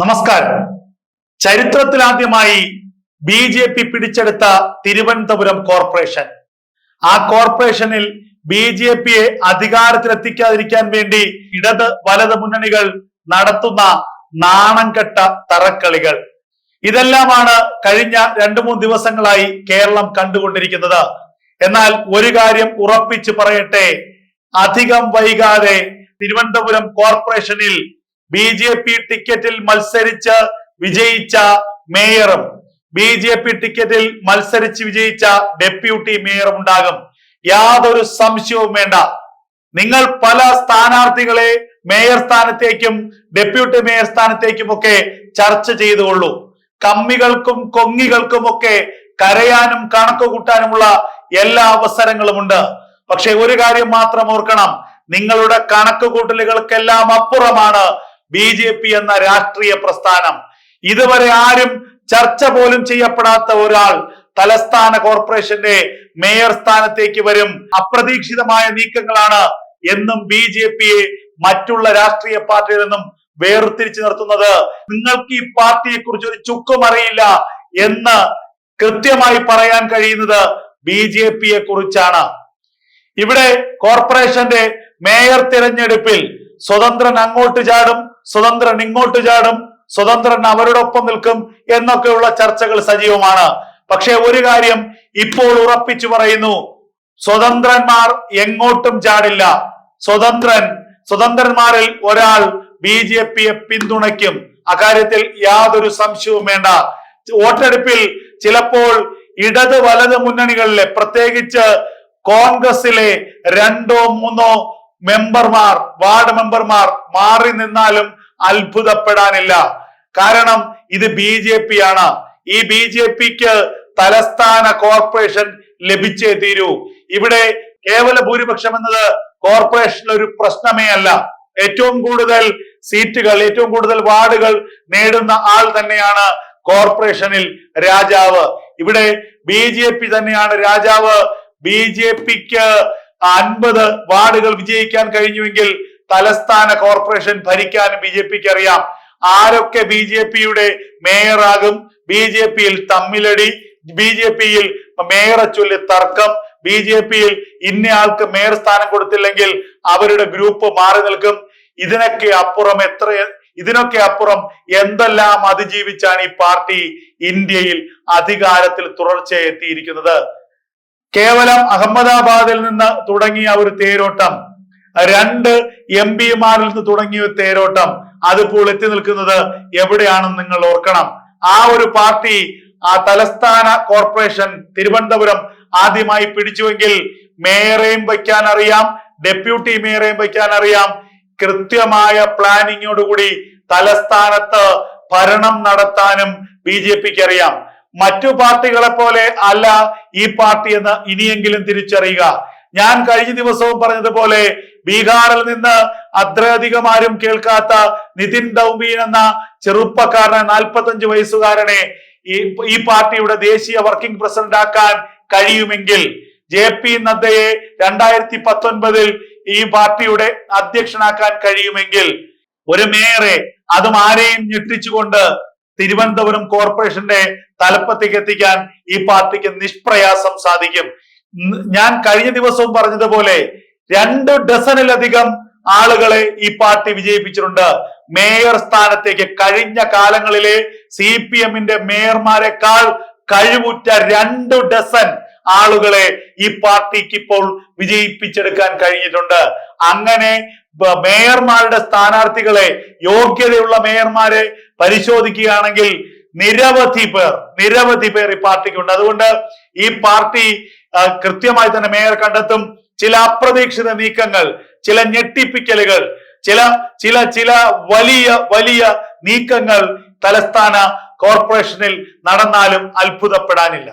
നമസ്കാരം. ചരിത്രത്തിലാദ്യമായി B J P പിടിച്ചെടുത്ത തിരുവനന്തപുരം കോർപ്പറേഷൻ. ആ കോർപ്പറേഷനിൽ ബി ജെ പിയെ അധികാരത്തിലെത്തിക്കാതിരിക്കാൻ വേണ്ടി ഇടത് വലത് മുന്നണികൾ നടത്തുന്ന നാണംകെട്ട തറക്കളികൾ. ഇതെല്ലാമാണ് കഴിഞ്ഞ രണ്ടു മൂന്ന് ദിവസങ്ങളായി കേരളം കണ്ടുകൊണ്ടിരിക്കുന്നത്. എന്നാൽ ഒരു കാര്യം ഉറപ്പിച്ചു പറയട്ടെ. അധികം വൈകാതെ തിരുവനന്തപുരം കോർപ്പറേഷനിൽ ബി ജെ പി ടിക്കറ്റിൽ മത്സരിച്ച് വിജയിച്ച മേയറും ബി ജെ പി ടിക്കറ്റിൽ മത്സരിച്ച് വിജയിച്ച ഡെപ്യൂട്ടി മേയറും ഉണ്ടാകും. യാതൊരു സംശയവും വേണ്ട. നിങ്ങൾ പല സ്ഥാനാർത്ഥികളെ മേയർ സ്ഥാനത്തേക്കും ഡെപ്യൂട്ടി മേയർ സ്ഥാനത്തേക്കും ഒക്കെ ചർച്ച ചെയ്തുകൊള്ളൂ. കമ്മികൾക്കും കൊങ്ങികൾക്കും ഒക്കെ കരയാനും കണക്ക് കൂട്ടാനുമുള്ള എല്ലാ അവസരങ്ങളുമുണ്ട്. പക്ഷെ ഒരു കാര്യം മാത്രം ഓർക്കണം. നിങ്ങളുടെ കണക്ക് കൂട്ടലുകൾക്കെല്ലാം അപ്പുറമാണ് ബി ജെ പി എന്ന രാഷ്ട്രീയ പ്രസ്ഥാനം. ഇതുവരെ ആരും ചർച്ച പോലും ചെയ്യപ്പെടാത്ത ഒരാൾ തലസ്ഥാന കോർപ്പറേഷന്റെ മേയർ സ്ഥാനത്തേക്ക് വരും. അപ്രതീക്ഷിതമായ നീക്കങ്ങളാണ് എന്നും ബി ജെ പിയെ മറ്റുള്ള രാഷ്ട്രീയ പാർട്ടിയിൽ നിന്നും വേർതിരിച്ചു നിർത്തുന്നത്. നിങ്ങൾക്ക് ഈ പാർട്ടിയെ കുറിച്ച് ഒരു ചുക്കും അറിയില്ല എന്ന് കൃത്യമായി പറയാൻ കഴിയുന്നത് ബി ജെ പിയെ കുറിച്ചാണ് ഇവിടെ കോർപ്പറേഷന്റെ മേയർ തിരഞ്ഞെടുപ്പിൽ സ്വതന്ത്രൻ അങ്ങോട്ട് ചാടും സ്വതന്ത്രൻ ഇങ്ങോട്ട് ചാടും സ്വതന്ത്രൻ അവരോടൊപ്പം നിൽക്കും എന്നൊക്കെയുള്ള ചർച്ചകൾ സജീവമാണ്. പക്ഷെ ഒരു കാര്യം ഇപ്പോൾ ഉറപ്പിച്ചു പറയുന്നു സ്വതന്ത്രന്മാർ എങ്ങോട്ടും ചാടില്ല. സ്വതന്ത്രൻ സ്വതന്ത്രന്മാരിൽ ഒരാൾ ബി ജെ പിയെ പിന്തുണയ്ക്കും. അക്കാര്യത്തിൽ യാതൊരു സംശയവും വേണ്ട. വോട്ടെടുപ്പിൽ ചിലപ്പോൾ ഇടത് വലത് മുന്നണികളിലെ പ്രത്യേകിച്ച് കോൺഗ്രസിലെ രണ്ടോ മൂന്നോ മെമ്പർമാർ വാർഡ് മെമ്പർമാർ മാറി നിന്നാലും അത്ഭുതപ്പെടാനില്ല. കാരണം ഇത് ബി ജെ പി ആണ് ഈ ബി ജെ പിക്ക് തലസ്ഥാന കോർപ്പറേഷൻ ലഭിച്ചേ തീരൂ. ഇവിടെ കേവല ഭൂരിപക്ഷം എന്നത് കോർപ്പറേഷനിൽ ഒരു പ്രശ്നമേ അല്ല. ഏറ്റവും കൂടുതൽ സീറ്റുകൾ ഏറ്റവും കൂടുതൽ വാർഡുകൾ നേടുന്ന ആൾ തന്നെയാണ് കോർപ്പറേഷനിൽ രാജാവ്. ഇവിടെ ബി ജെ പി തന്നെയാണ് രാജാവ്. ബി ജെ പിക്ക് അൻപത് വാർഡുകൾ വിജയിക്കാൻ കഴിഞ്ഞുവെങ്കിൽ തലസ്ഥാന കോർപ്പറേഷൻ ഭരിക്കാനും ബി ജെ പിക്ക് അറിയാം. ആരൊക്കെ ബി ജെ പിയുടെ മേയറാകും? ബി ജെ പിയിൽ തമ്മിലടി ബി ജെ പിയിൽ മേയറെ ചൊല്ലി തർക്കം ബി ജെ പിയിൽ ഇന്നയാൾക്ക് മേയർ സ്ഥാനം കൊടുത്തില്ലെങ്കിൽ അവരുടെ ഗ്രൂപ്പ് മാറി നിൽക്കും. ഇതിനൊക്കെ അപ്പുറം എത്ര ഇതിനൊക്കെ അപ്പുറം എന്തെല്ലാം അതിജീവിച്ചാണ് ഈ പാർട്ടി ഇന്ത്യയിൽ അധികാരത്തിൽ തുടർച്ചയായി എത്തിയിരിക്കുന്നത്? കേവലം അഹമ്മദാബാദിൽ നിന്ന് തുടങ്ങിയ ഒരു തേരോട്ടം. രണ്ട് എം പിമാരിൽ നിന്ന് തുടങ്ങിയ ഒരു തേരോട്ടം. അതിപ്പോൾ എത്തി നിൽക്കുന്നത് എവിടെയാണെന്ന് നിങ്ങൾ ഓർക്കണം. ആ ഒരു പാർട്ടി ആ തലസ്ഥാന കോർപ്പറേഷൻ തിരുവനന്തപുരം ആദ്യമായി പിടിച്ചുവെങ്കിൽ മേയറേയും വയ്ക്കാൻ അറിയാം ഡെപ്യൂട്ടി മേയറേയും വയ്ക്കാൻ അറിയാം. കൃത്യമായ പ്ലാനിങ്ങോടുകൂടി തലസ്ഥാനത്ത് ഭരണം നടത്താനും ബി ജെ പിക്ക് അറിയാം. മറ്റു പാർട്ടികളെ പോലെ അല്ല ഈ പാർട്ടി എന്ന് ഇനിയെങ്കിലും തിരിച്ചറിയുക. ഞാൻ കഴിഞ്ഞ ദിവസവും പറഞ്ഞതുപോലെ ബീഹാറിൽ നിന്ന് അത്രയധികം ആരും കേൾക്കാത്ത നിതിൻ ദൗബീൻ എന്ന ചെറുപ്പക്കാരനെ നാൽപ്പത്തഞ്ച് വയസ്സുകാരനെ ഈ പാർട്ടിയുടെ ദേശീയ വർക്കിംഗ് പ്രസിഡന്റ് ആക്കാൻ കഴിയുമെങ്കിൽ ജെ പി നദ്ദയെ രണ്ടായിരത്തി പത്തൊൻപതിൽ ഈ പാർട്ടിയുടെ അധ്യക്ഷനാക്കാൻ കഴിയുമെങ്കിൽ ഒരു മേയറെ അതും ആരെയും ഞെട്ടിച്ചുകൊണ്ട് തിരുവനന്തപുരം കോർപ്പറേഷന്റെ തലപ്പത്തേക്ക് എത്തിക്കാൻ ഈ പാർട്ടിക്ക് നിഷ്പ്രയാസം സാധിക്കും. ഞാൻ കഴിഞ്ഞ ദിവസവും പറഞ്ഞതുപോലെ രണ്ട് ഡസനിലധികം ആളുകളെ ഈ പാർട്ടി വിജയിപ്പിച്ചിട്ടുണ്ട്. മേയർ സ്ഥാനത്തേക്ക് കഴിഞ്ഞ കാലങ്ങളിലെ സി പി എമ്മിന്റെ മേയർമാരെക്കാൾ കഴിവുറ്റ രണ്ടു ഡസൻ ആളുകളെ ഈ പാർട്ടിക്ക് ഇപ്പോൾ വിജയിപ്പിച്ചെടുക്കാൻ കഴിഞ്ഞിട്ടുണ്ട്. അങ്ങനെ മേയർമാരുടെ സ്ഥാനാർത്ഥികളെ യോഗ്യതയുള്ള മേയർമാരെ പരിശോധിക്കുകയാണെങ്കിൽ നിരവധി പേർ നിരവധി പേർ ഈ പാർട്ടിക്കുണ്ട്. അതുകൊണ്ട് ഈ പാർട്ടി കൃത്യമായി തന്നെ മേയർ കണ്ടെത്തും. ചില അപ്രതീക്ഷിത നീക്കങ്ങൾ ചില ഞെട്ടിപ്പിക്കലുകൾ ചില ചില ചില വലിയ വലിയ നീക്കങ്ങൾ തലസ്ഥാന കോർപ്പറേഷനിൽ നടന്നാലും അത്ഭുതപ്പെടാനില്ല.